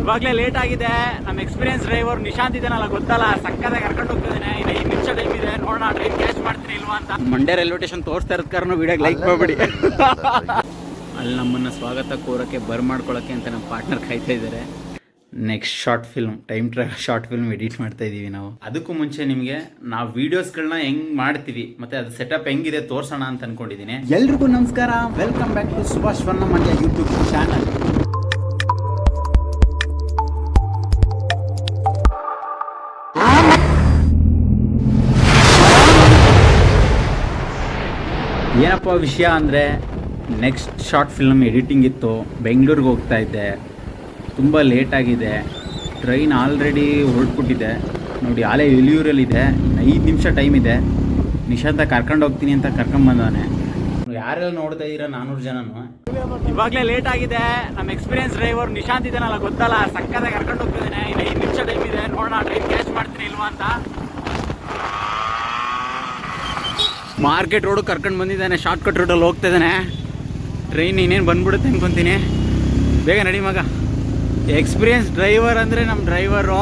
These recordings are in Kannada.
ಇವಾಗಲೇ ಲೇಟ್ ಆಗಿದೆ. ನಮ್ಮ ಎಕ್ಸ್ಪೀರಿಯನ್ಸ್ ಡ್ರೈವರ್ ನಿಶಾಂತ್ ಇದೆನಲ್ಲ ಗೊತ್ತಲ್ಲ? ಸಕ್ಕತ್ತಾಗಿ ಕರ್ಕೊಂಡು ಹೋಗ್ತಿದ್ದಾನೆ ಇನ್ನು ಐದು ನಿಮಿಷ ಟೈಮ್ ಇದೆ. ನೋಡೋಣ ಟ್ರೈನ್ ಕ್ಯಾಚ್ ಮಾಡ್ತೀನಿ ಇಲ್ವಾ ಅಂತ. ಮಂಡ್ಯ ರೈಲ್ವೆ ಸ್ಟೇಷನ್ ತೋರಿಸ್ತಾ ಇರೋದ್ ಕಾರಣ ವಿಡಿಯೋಗೆ ಲೈಕ್ ಮಾಡ್ಬಿಡಿ. ಅಲ್ಲಿ ನಮ್ಮನ್ನ ಸ್ವಾಗತ ಕೋರಕ್ಕೆ ಬರ್ ಮಾಡ್ಕೊಳಕ್ಕೆ ಅಂತ ನಮ್ಮ ಪಾರ್ಟ್ನರ್ ಕಾಯ್ತಾ ಇದ್ದಾರೆ next short film time travel short film edit ಮಾಡ್ತಾ ಇದೀವಿ ನಾವು. ಅದಕ್ಕೂ ಮುಂಚೆ ನಿಮಗೆ ನಾವು ವಿಡಿಯೋಸ್ಗಳನ್ನ ಹೆಂಗ್ ಮಾಡ್ತೀವಿ ಮತ್ತೆ ಅದು ಸೆಟಪ್ ಹೆಂಗಿದೆ ತೋರ್ಸೋಣ ಅಂತ ಅನ್ಕೊಂಡಿದ್ದೀನಿ ಎಲ್ರಿಗೂ ನಮಸ್ಕಾರ. ವೆಲ್ಕಮ್ ಬ್ಯಾಕ್ ಟು ಸುಭಾಷ್ ವರ್ಣ ಮಂಡ್ಯ ಯೂಟ್ಯೂಬ್ ಚಾನಲ್ ಏನಪ್ಪ ವಿಷಯ ಅಂದರೆ ನೆಕ್ಸ್ಟ್ ಶಾರ್ಟ್ ಫಿಲ್ಮ್ ಎಡಿಟಿಂಗ್ ಇತ್ತು, ಬೆಂಗಳೂರಿಗೆ ಹೋಗ್ತಾ ಇದ್ದೆ. ತುಂಬ ಲೇಟಾಗಿದೆ ಟ್ರೈನ್ ಆಲ್ರೆಡಿ ಹೊರಟ್ಬಿಟ್ಟಿದೆ. ನೋಡಿ, ಆಲೇ ಇಳಿಯೂರಲ್ಲಿದೆ. ಐದು ನಿಮಿಷ ಟೈಮ್ ಇದೆ. ನಿಶಾಂತ ಕರ್ಕೊಂಡು ಹೋಗ್ತೀನಿ ಅಂತ ಕರ್ಕೊಂಬಂದವನೆ ಯಾರೆಲ್ಲ ನೋಡ್ತಾ ಇದ್ದೀರಾ? ನಾನೂರು ಜನನು. ಇವಾಗಲೇ ಲೇಟ್ ಆಗಿದೆ. ನಮ್ಮ ಎಕ್ಸ್ಪೀರಿಯನ್ಸ್ ಡ್ರೈವರ್ ನಿಶಾಂತ್ ಇದೆನಲ್ಲ ಗೊತ್ತಲ್ಲ? ಸಕ್ಕತ್ತಾಗಿ ಕರ್ಕೊಂಡು ಹೋಗ್ತಿದ್ದಾನೆ. ಇನ್ನು ಐದು ನಿಮಿಷ ಟೈಮ್ ಇದೆ. ನೋಡೋಣ ಟ್ರೈನ್ ಕ್ಯಾಚ್ ಮಾಡ್ತೀನಿ ಇಲ್ವಾ ಅಂತ. ಮಾರ್ಕೆಟ್ ರೋಡ್ ಕರ್ಕೊಂಡು ಬಂದಿದ್ದಾನೆ ಶಾರ್ಟ್ ಕಟ್ ರೋಡಲ್ಲಿ ಹೋಗ್ತಾ ಇದ್ದಾನೆ. ಟ್ರೈನ್ ಇನ್ನೇನು ಬಂದ್ಬಿಡುತ್ತೆ ಅನ್ಕೊಂತೀನಿ. ಬೇಗ ನಡಿ ಮಗ. ಎಕ್ಸ್ಪೀರಿಯನ್ಸ್ ಡ್ರೈವರ್ ಅಂದರೆ ನಮ್ಮ ಡ್ರೈವರು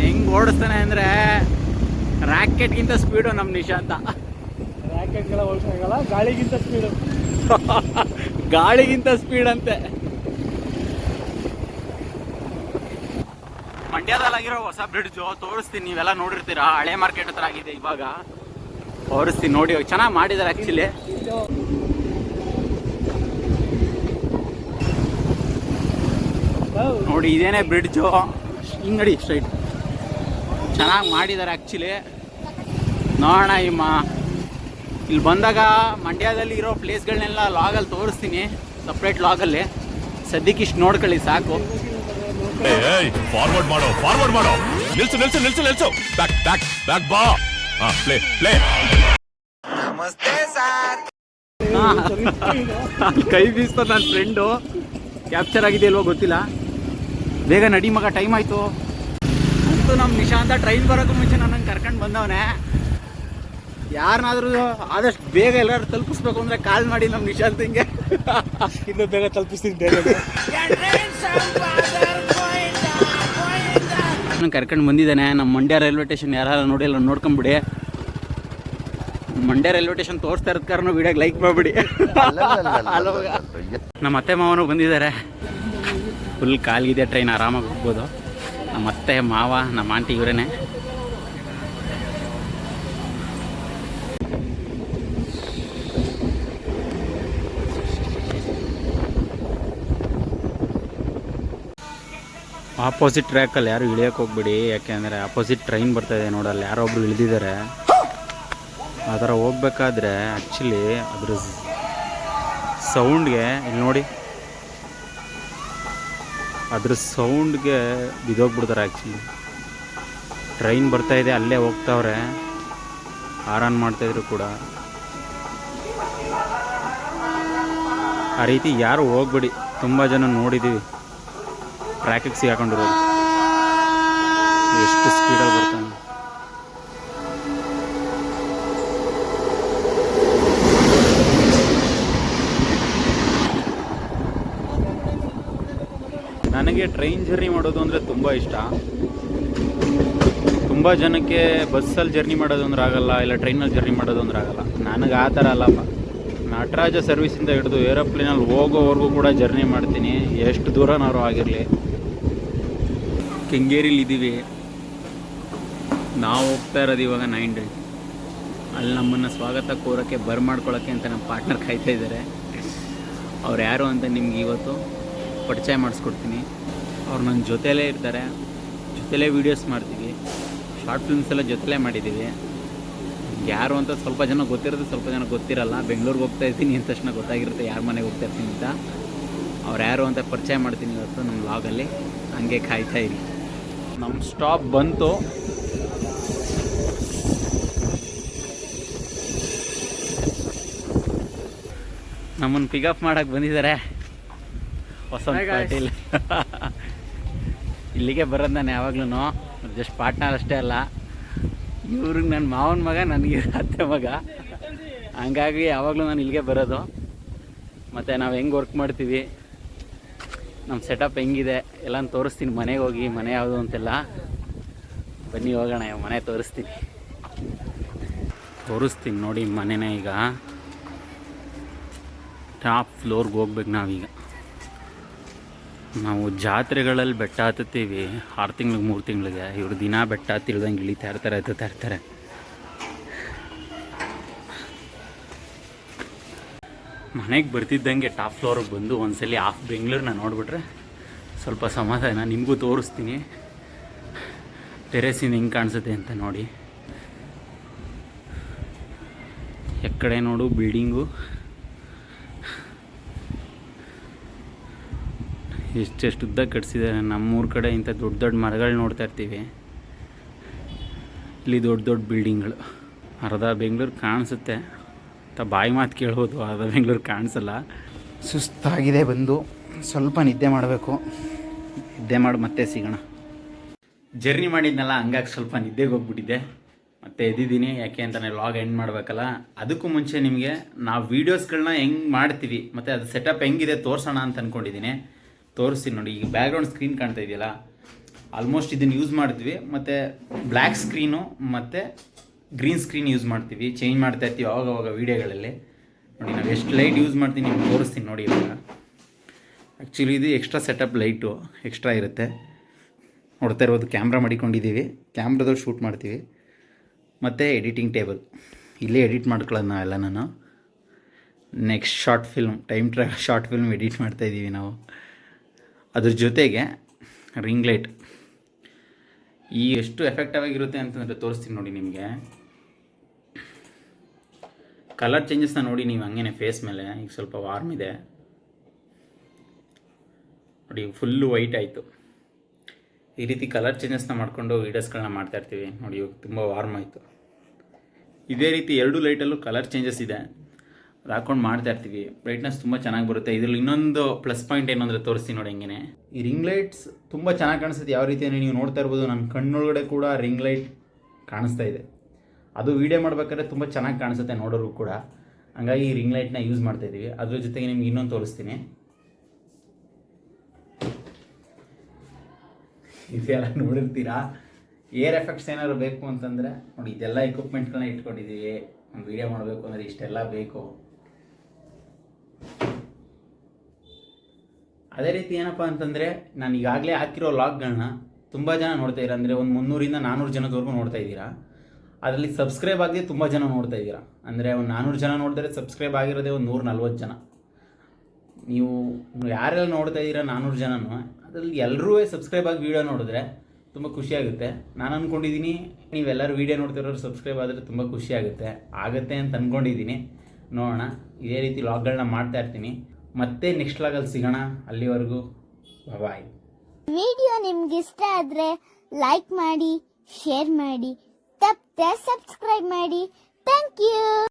ಹೆಂಗೆ ಓಡಿಸ್ತಾನೆ ಅಂದರೆ ರ್ಯಾಕೆಟ್ಗಿಂತ ಸ್ಪೀಡು ನಮ್ಮ ನಿಶಾಂತ ರಾಕೆಟ್ಗಳ ಓಡಿಸೋಲ್ಲ ಗಾಳಿಗಿಂತ ಸ್ಪೀಡು ಗಾಳಿಗಿಂತ ಸ್ಪೀಡ್ ಅಂತೆ. ಮಂಡ್ಯದಲ್ಲಾಗಿರೋ ಹೊಸ ಬ್ರಿಡ್ಜು ತೋರಿಸ್ತೀನಿ ನೀವೆಲ್ಲ ನೋಡಿರ್ತೀರಾ? ಹಳೆ ಮಾರ್ಕೆಟ್ ಹತ್ರ ಆಗಿದೆ ಇವಾಗ. ತೋರಿಸ್ತೀನಿ ನೋಡಿ, ಚೆನ್ನಾಗಿ ಮಾಡಿದ್ದಾರೆ ಆ್ಯಕ್ಚುಲಿ ನೋಡಿ, ಇದೇನೇ ಬ್ರಿಡ್ಜು ಹಿಂಗಡಿ ಸ್ಟ್ರೈಟ್ ಚೆನ್ನಾಗಿ ಮಾಡಿದ್ದಾರೆ ಆ್ಯಕ್ಚುಲಿ ನೋಡೋಣ ಇಮ್ಮ ಇಲ್ಲಿ ಬಂದಾಗ ಮಂಡ್ಯದಲ್ಲಿ ಇರೋ ಪ್ಲೇಸ್ಗಳನ್ನೆಲ್ಲ ಲಾಗಲ್ಲಿ ತೋರಿಸ್ತೀನಿ ಸಪ್ರೇಟ್ ಲಾಗಲ್ಲಿ ಸದ್ಯಕ್ಕೆ ಇಷ್ಟು ನೋಡ್ಕೊಳ್ಳಿ, ಸಾಕು. ಫಾರ್ವರ್ಡ್ ಮಾಡೋ ಫಾರ್ವರ್ಡ್ ಮಾಡೋ. ನಿಲ್ಸು ನಿಲ್ಸು ನಿಲ್ಸು ನಿಲ್ಸು. ಬ್ಯಾಕ್ ಬ್ಯಾಕ್ ಬ್ಯಾಕ್ ಬಾ. ಹಾ ಪ್ಲೇ ಪ್ಲೇ ಸರ್. ಕೈ ಬೀಸ್ತ ನನ್ನ ಫ್ರೆಂಡು ಕ್ಯಾಪ್ಚರ್ ಆಗಿದೆ ಇಲ್ವೋ ಗೊತ್ತಿಲ್ಲ. ಬೇಗ ನಡಿ ಮಗ ಟೈಮ್ ಆಯಿತು. ಅಂತೂ ನಮ್ಮ ನಿಶಾಂತ ಟ್ರೈನ್ ಬರೋಕ್ಕೂ ಮುಂಚೆ ನಾನು ಕರ್ಕೊಂಡು ಬಂದವನೇ. ಯಾರನ್ನಾದ್ರೂ ಆದಷ್ಟು ಬೇಗ ಎಲ್ಲರೂ ತಲುಪಿಸ್ಬೇಕು ಅಂದರೆ ಕಾಲ್ ಮಾಡಿ ನಮ್ಮ ಹಿಂಗೆ ಇನ್ನು ಬೇಗ ತಲುಪಿಸ್ತೀನಿ ಬೇಗ ನಾನು ಕರ್ಕೊಂಡು ಬಂದಿದ್ದಾನೆ. ನಮ್ಮ ಮಂಡ್ಯ ರೈಲ್ವೆ ಸ್ಟೇಷನ್ ಯಾರು ನೋಡಿಲ್ಲ, ನೋಡ್ಕೊಂಬಿಡಿ. ಮಂಡ್ಯ ರೈಲ್ವೆ ಸ್ಟೇಷನ್ ತೋರಿಸ್ತಾ ಇರೋದ್ ಕಾರಣ ವಿಡಿಯೋಗೆ ಲೈಕ್ ಮಾಡ್ಬಿಡಿ? ನಮ್ಮ ಅತ್ತೆ ಮಾವನು ಬಂದಿದ್ದಾರೆ. ಫುಲ್ ಕಾಲ್ಗಿದೆ ಟ್ರೈನ್ ಆರಾಮಾಗಿ ಹೋಗ್ಬೋದು. ನಮ್ಮ ಅತ್ತೆ, ಮಾವ, ನಮ್ಮ ಆಂಟಿ ಇವರೇನೆ. ಆಪೋಸಿಟ್ ಟ್ರ್ಯಾಕಲ್ಲಿ ಯಾರು ಇಳಿಯೋಕೆ ಹೋಗ್ಬಿಡಿ. ಯಾಕೆಂದರೆ ಆಪೋಸಿಟ್ ಟ್ರೈನ್ ಬರ್ತಾ ಇದೆ ನೋಡಲ್ಲಿ ಯಾರೋ ಒಬ್ರು ಇಳಿದಿದ್ದಾರೆ. ಆ ಥರ ಹೋಗ್ಬೇಕಾದ್ರೆ ಆ್ಯಕ್ಚುಲಿ ಅದ್ರ ಸೌಂಡ್ಗೆ ಇಲ್ಲಿ ನೋಡಿ. ಅದ್ರ ಸೌಂಡ್ಗೆ ಬಿದ್ದೋಗ್ಬಿಡ್ತಾರೆ ಆ್ಯಕ್ಚುಲಿ ಟ್ರೈನ್ ಬರ್ತಾ ಇದೆ, ಅಲ್ಲೇ ಹೋಗ್ತಾವ್ರೆ. ಆರಾನ್ ಮಾಡ್ತಾಯಿದ್ರು ಕೂಡ. ಆ ರೀತಿ ಯಾರು ಹೋಗ್ಬೇಡಿ, ತುಂಬ ಜನ ನೋಡಿದ್ದೀವಿ ಟ್ರ್ಯಾಕಿಗೆ ಸಿಗಾಕೊಂಡಿರೋದು ಎಷ್ಟು ಸ್ಪೀಡಲ್ಲಿ ಬರ್ತಾನೆ. ನನಗೆ ಟ್ರೈನ್ ಜರ್ನಿ ಮಾಡೋದು ಅಂದರೆ ತುಂಬ ಇಷ್ಟ. ತುಂಬ ಜನಕ್ಕೆ ಬಸ್ಸಲ್ಲಿ ಜರ್ನಿ ಮಾಡೋದು ಅಂದ್ರೆ ಆಗಲ್ಲ, ಇಲ್ಲ ಟ್ರೈನಲ್ಲಿ ಜರ್ನಿ ಮಾಡೋದು ಅಂದ್ರೆ ಆಗಲ್ಲ. ನನಗೆ ಆ ಥರ ಅಲ್ಲಪ್ಪ ನಟರಾಜ ಸರ್ವಿಸಿಂದ ಹಿಡಿದು ಏರೋಪ್ಲೇನಲ್ಲಿ ಹೋಗೋವರೆಗೂ ಕೂಡ ಜರ್ನಿ ಮಾಡ್ತೀನಿ. ಎಷ್ಟು ದೂರನಾದ್ರು ಆಗಿರಲಿ. ಕೆಂಗೇರಿಲಿ ಇದ್ದೀವಿ. ನಾವು ಹೋಗ್ತಾ ಇರೋದು ಇವಾಗ ನೈನ್ ಅಲ್ಲಿ ನಮ್ಮನ್ನು ಸ್ವಾಗತ ಕೋರೋಕ್ಕೆ ಬರ್ ಮಾಡ್ಕೊಳ್ಳೋಕ್ಕೆ ಅಂತ ನಮ್ಮ ಪಾರ್ಟ್ನರ್ ಕಾಯ್ತಾ ಇದ್ದಾರೆ ಅವ್ರು ಯಾರು ಅಂತ ನಿಮ್ಗೆ ಇವತ್ತು? ಪರಿಚಯ ಮಾಡಿಸ್ಕೊಡ್ತೀನಿ. ಅವ್ರು ನನ್ನ ಜೊತೆಲೇ ಇರ್ತಾರೆ. ಜೊತೆಲೇ ವೀಡಿಯೋಸ್ ಮಾಡ್ತೀವಿ. ಶಾರ್ಟ್ ಫಿಲ್ಮ್ಸ್ ಎಲ್ಲ ಜೊತೆಲೇ ಮಾಡಿದ್ದೀವಿ. ಯಾರು ಅಂತ ಸ್ವಲ್ಪ ಜನ ಗೊತ್ತಿರುತ್ತೆ ಸ್ವಲ್ಪ ಜನ ಗೊತ್ತಿರಲ್ಲ. ಬೆಂಗಳೂರಿಗೆ ಹೋಗ್ತಾ ಇರ್ತೀನಿ ಅಂದ ತಕ್ಷಣ ಗೊತ್ತಾಗಿರುತ್ತೆ ಯಾರ ಮನೆಗೆ ಹೋಗ್ತಾ ಇರ್ತೀನಿ ಅಂತ. ಅವ್ರು ಯಾರು ಅಂತ ಪರಿಚಯ ಮಾಡ್ತೀನಿ ಇವತ್ತು ನಮ್ಮ ಲಾಗಲ್ಲಿ ಹಂಗೆ ಕಾಯ್ತಾ ಇರಿ. ನಮ್ಮ ಸ್ಟಾಪ್ ಬಂತು. ನಮ್ಮನ್ನು ಪಿಕಪ್ ಮಾಡೋಕ್ಕೆ ಬಂದಿದ್ದಾರೆ. ವಸಂತ್. ಪಾಟೀಲ್. ಇಲ್ಲಿಗೆ ಬರೋದು ನಾನು ಯಾವಾಗ್ಲೂ ಜಸ್ಟ್ ಪಾರ್ಟ್ನರ್ ಅಷ್ಟೇ ಅಲ್ಲ. ಇವ್ರಿಗೆ ನನ್ನ ಮಾವನ ಮಗ ನನಗೆ ಅತ್ತೆ ಮಗ. ಹಂಗಾಗಿ ಯಾವಾಗಲೂ ನಾನು ಇಲ್ಲಿಗೆ ಬರೋದು. ಮತ್ತು ನಾವು ಹೆಂಗೆ ವರ್ಕ್ ಮಾಡ್ತೀವಿ? ನಮ್ಮ ಸೆಟಪ್ ಹೆಂಗಿದೆ? ಎಲ್ಲ ತೋರಿಸ್ತೀನಿ. ಮನೆಗೆ ಹೋಗಿ ಮನೆ ಯಾವುದು ಅಂತೆಲ್ಲ. ಬನ್ನಿ ಹೋಗೋಣ. ಮನೆ ತೋರಿಸ್ತೀನಿ. ತೋರಿಸ್ತೀನಿ ನೋಡಿ ಮನೆನೇ ಈಗ. ಟಾಪ್ ಫ್ಲೋರ್ಗೆ ಹೋಗ್ಬೇಕು ನಾವೀಗ. ನಾವು ಜಾತ್ರೆಗಳಲ್ಲಿ ಬೆಟ್ಟ ಹತ್ತುತ್ತೀವಿ ಆರು ತಿಂಗ್ಳಿಗೆ, ಮೂರು ತಿಂಗಳಿಗೆ. ಇವರು ದಿನ ಬೆಟ್ಟ ತಿಳ್ದಂಗೆ ಇಳಿತಾ ಇರ್ತಾರೆ ಹತ್ತುತ್ತಾ ಇರ್ತಾರೆ ಮನೆಗೆ ಬರ್ತಿದ್ದಂಗೆ ಟಾಪ್ ಫ್ಲೋರಿಗೆ ಬಂದು ಒಂದ್ಸಲಿ ಆಫ್ ಬೆಂಗಳೂರನ್ನ ನೋಡಿಬಿಟ್ರೆ ಸ್ವಲ್ಪ ಸಮಾಧಾನ ನಿಮಗೂ ತೋರಿಸ್ತೀನಿ. ಟೆರೆಸಿಂದ ಹಿಂಗೆ ಕಾಣಿಸುತ್ತೆ ಅಂತ ನೋಡಿ. ಎಕ್ಕಡೆ ನೋಡು, ಬಿಲ್ಡಿಂಗು. ಎಷ್ಟೆಷ್ಟು ಉದ್ದ ಕಟ್ಸಿದ್ದಾರೆ. ನಮ್ಮೂರ ಕಡೆ ಇಂಥ ದೊಡ್ಡ ದೊಡ್ಡ ಮರಗಳು ನೋಡ್ತಾ ಇರ್ತೀವಿ. ಇಲ್ಲಿ ದೊಡ್ಡ ದೊಡ್ಡ ಬಿಲ್ಡಿಂಗ್ಗಳು. ಅರ್ಧ ಬೆಂಗಳೂರು ಕಾಣಿಸುತ್ತೆ. ಅಂತ ಬಾಯಿ ಮಾತು ಕೇಳ್ಬೋದು ಅರ್ಧ ಬೆಂಗಳೂರು ಕಾಣಿಸಲ್ಲ. ಸುಸ್ತಾಗಿದೆ ಬಂದು. ಸ್ವಲ್ಪ ನಿದ್ದೆ ಮಾಡಬೇಕು. ನಿದ್ದೆ ಮಾಡಿ ಮತ್ತೆ ಸಿಗೋಣ. ಜರ್ನಿ ಮಾಡಿದ್ನಲ್ಲ ಹಂಗಾಗಿ ಸ್ವಲ್ಪ ನಿದ್ದೆಗೆ ಹೋಗ್ಬಿಟ್ಟಿದ್ದೆ. ಮತ್ತೆ ಎದ್ದಿದ್ದೀನಿ ಯಾಕೆ ಅಂತಾನೆ ಲಾಗ್ ಎಂಡ್ ಮಾಡಬೇಕಲ್ಲ. ಅದಕ್ಕೂ ಮುಂಚೆ ನಿಮಗೆ ನಾವು ವೀಡಿಯೋಸ್ಗಳನ್ನ ಹೆಂಗೆ ಮಾಡ್ತೀವಿ ಮತ್ತು ಅದು ಸೆಟಪ್ ಹೆಂಗಿದೆ ತೋರಿಸೋಣ ಅಂತ ಅಂದ್ಕೊಂಡಿದ್ದೀನಿ ತೋರಿಸ್ತೀನಿ ನೋಡಿ, ಈಗ ಬ್ಯಾಕ್ಗ್ರೌಂಡ್ ಸ್ಕ್ರೀನ್ ಕಾಣ್ತಾ ಇದೆಯಲ್ಲ? ಆಲ್ಮೋಸ್ಟ್ ಇದನ್ನು ಯೂಸ್ ಮಾಡ್ತೀವಿ ಮತ್ತು ಬ್ಲ್ಯಾಕ್ ಸ್ಕ್ರೀನು ಮತ್ತು ಗ್ರೀನ್ ಸ್ಕ್ರೀನ್ ಯೂಸ್ ಮಾಡ್ತೀವಿ. ಚೇಂಜ್ ಮಾಡ್ತಾ ಇರ್ತೀವಿ ಅವಾಗ ವೀಡಿಯೋಗಳಲ್ಲಿ ನೋಡಿ, ನಾವು ಎಷ್ಟು ಲೈಟ್ ಯೂಸ್ ಮಾಡ್ತೀನಿ ನಿಮ್ಗೆ ತೋರಿಸ್ತೀನಿ ನೋಡಿ ಇವಾಗ. ಆ್ಯಕ್ಚುಲಿ ಇದು ಎಕ್ಸ್ಟ್ರಾ ಸೆಟಪ್ ಲೈಟು ಎಕ್ಸ್ಟ್ರಾ ಇರುತ್ತೆ. ನೋಡ್ತಾ ಇರ್ಬೋದು ಕ್ಯಾಮ್ರಾ ಮಾಡಿಕೊಂಡಿದ್ದೀವಿ. ಕ್ಯಾಮ್ರಾದಲ್ಲಿ ಶೂಟ್ ಮಾಡ್ತೀವಿ. ಮತ್ತು ಎಡಿಟಿಂಗ್ ಟೇಬಲ್ ಇಲ್ಲೇ ಎಡಿಟ್ ಮಾಡ್ಕೊಳ್ಳೋದು ನಾವೆಲ್ಲ ನಾನು. Next short film time travel short film edit ಮಾಡ್ತಾಯಿದ್ದೀವಿ ನಾವು. ಅದ್ರ ಜೊತೆಗೆ ರಿಂಗ್ ಲೈಟ್. ಈ ಎಷ್ಟು ಎಫೆಕ್ಟಿವ್ ಆಗಿರುತ್ತೆ ಅಂತಂದರೆ ತೋರಿಸ್ತೀನಿ ನೋಡಿ ನಿಮಗೆ. ಕಲರ್ ಚೇಂಜಸ್ನ ನೋಡಿ ನೀವು ಹಂಗೇನೆ ಫೇಸ್ ಮೇಲೆ, ಈಗ ಸ್ವಲ್ಪ ವಾರ್ಮ್ ಇದೆ. ನೋಡಿ ಫುಲ್ಲು ವೈಟ್ ಆಯಿತು. ಈ ರೀತಿ ಕಲರ್ ಚೇಂಜಸ್ನ ಮಾಡಿಕೊಂಡು ವೀಡಿಯೋಸ್ಗಳನ್ನ ಮಾಡ್ತಾಯಿರ್ತೀವಿ ನೋಡಿ, ಇವಾಗ ತುಂಬ ವಾರ್ಮ್ ಆಯಿತು. ಇದೇ ರೀತಿ ಎರಡು ಲೈಟಲ್ಲೂ ಕಲರ್ ಚೇಂಜಸ್ ಇದೆ. ಹಾಕೊಂಡು ಮಾಡ್ತಾ ಇರ್ತೀವಿ. ಬ್ರೈಟ್ನೆಸ್ ತುಂಬ ಚೆನ್ನಾಗಿ ಬರುತ್ತೆ. ಇದರಲ್ಲಿ ಇನ್ನೊಂದು ಪ್ಲಸ್ ಪಾಯಿಂಟ್ ಏನು ತೋರಿಸ್ತೀನಿ ನೋಡಿ ಹೆಂಗೆ ಈ ರಿಂಗ್ ಲೈಟ್ಸ್ ತುಂಬ ಚೆನ್ನಾಗಿ ಕಾಣಿಸುತ್ತೆ. ಯಾವ ರೀತಿ ನೀವು ನೋಡ್ತಾ ಇರ್ಬೋದು. ನನ್ನ ಕಣ್ಣೊಳಗಡೆ ಕೂಡ ರಿಂಗ್ ಲೈಟ್ ಕಾಣಿಸ್ತಾ ಇದೆ. ಅದು ವೀಡಿಯೋ ಮಾಡ್ಬೇಕಾದ್ರೆ ತುಂಬ ಚೆನ್ನಾಗಿ ಕಾಣಿಸುತ್ತೆ ನೋಡೋರು ಕೂಡ. ಹಂಗಾಗಿ ಈ ರಿಂಗ್ ಲೈಟ್ನ ಯೂಸ್ ಮಾಡ್ತಾ ಇದ್ದೀವಿ. ಅದ್ರ ಜೊತೆಗೆ ನಿಮ್ಗೆ ಇನ್ನೊಂದು ತೋರಿಸ್ತೀನಿ. ಇದೆಲ್ಲ ನೋಡಿರ್ತೀರಾ? ಏರ್ ಎಫೆಕ್ಟ್ಸ್ ಏನಾದ್ರು ಬೇಕು ಅಂತಂದರೆ ನೋಡಿ, ಇದೆಲ್ಲ ಎಕ್ವಿಪ್ಮೆಂಟ್ಗಳನ್ನ ಇಟ್ಕೊಂಡಿದ್ದೀವಿ ಒಂದು ವೀಡಿಯೋ ಮಾಡಬೇಕು ಅಂದರೆ ಇಷ್ಟೆಲ್ಲ ಬೇಕು. ಅದೇ ರೀತಿ ಏನಪ್ಪ ಅಂತಂದರೆ ನಾನು ಈಗಾಗಲೇ ಹಾಕಿರೋ ಲಾಗ್ಗಳನ್ನ ತುಂಬ ಜನ ನೋಡ್ತಾ ಇದ್ದೀರಾ. ಅಂದರೆ ಒಂದು ಮುನ್ನೂರಿಂದ ನಾನ್ನೂರು ಜನದವರೆಗೂ ನೋಡ್ತಾ ಇದ್ದೀರಾ. ಅದರಲ್ಲಿ ಸಬ್ಸ್ಕ್ರೈಬ್ ಆಗದೆ ತುಂಬ ಜನ ನೋಡ್ತಾ ಇದ್ದೀರಾ. ಅಂದರೆ ಒಂದು ನಾನ್ನೂರು ಜನ ನೋಡಿದ್ರೆ ಸಬ್ಸ್ಕ್ರೈಬ್ ಆಗಿರೋದೇ ಒಂದು ನೂರ ನಲ್ವತ್ತು ಜನ. ನೀವು ಯಾರೆಲ್ಲ ನೋಡ್ತಾ ಇದ್ದೀರಾ ನಾನ್ನೂರು ಜನನು, ಅದರಲ್ಲಿ ಎಲ್ಲರೂ ಸಬ್ಸ್ಕ್ರೈಬ್ ಆಗಿ ವೀಡಿಯೋ ನೋಡಿದ್ರೆ ತುಂಬ ಖುಷಿಯಾಗುತ್ತೆ ನಾನು ಅಂದ್ಕೊಂಡಿದ್ದೀನಿ ನೀವೆಲ್ಲರೂ ವೀಡಿಯೋ ನೋಡ್ತಿರೋರು ಸಬ್ಸ್ಕ್ರೈಬ್ ಆದರೆ ತುಂಬ ಖುಷಿಯಾಗುತ್ತೆ ಆಗುತ್ತೆ. ಅಂತ ಅಂದ್ಕೊಂಡಿದ್ದೀನಿ ನೋಡೋಣ, ಇದೇ ರೀತಿ ಲಾಗ್ಗಳನ್ನ ಮಾಡ್ತಾ ಇರ್ತೀನಿ. ಮತ್ತೆ ನೆಕ್ಸ್ಟ್ ಲಾಗಲ್ಲಿ ಸಿಗೋಣ ಅಲ್ಲಿವರೆಗೂ. ಬಾಯ್ ವಿಡಿಯೋ ನಿಮ್ಗೆ ಇಷ್ಟ ಆದ್ರೆ ಲೈಕ್ ಮಾಡಿ ಶೇರ್ ಮಾಡಿ, ತಪ್ಪದೆ ಸಬ್ಸ್ಕ್ರೈಬ್ ಮಾಡಿ. Thank you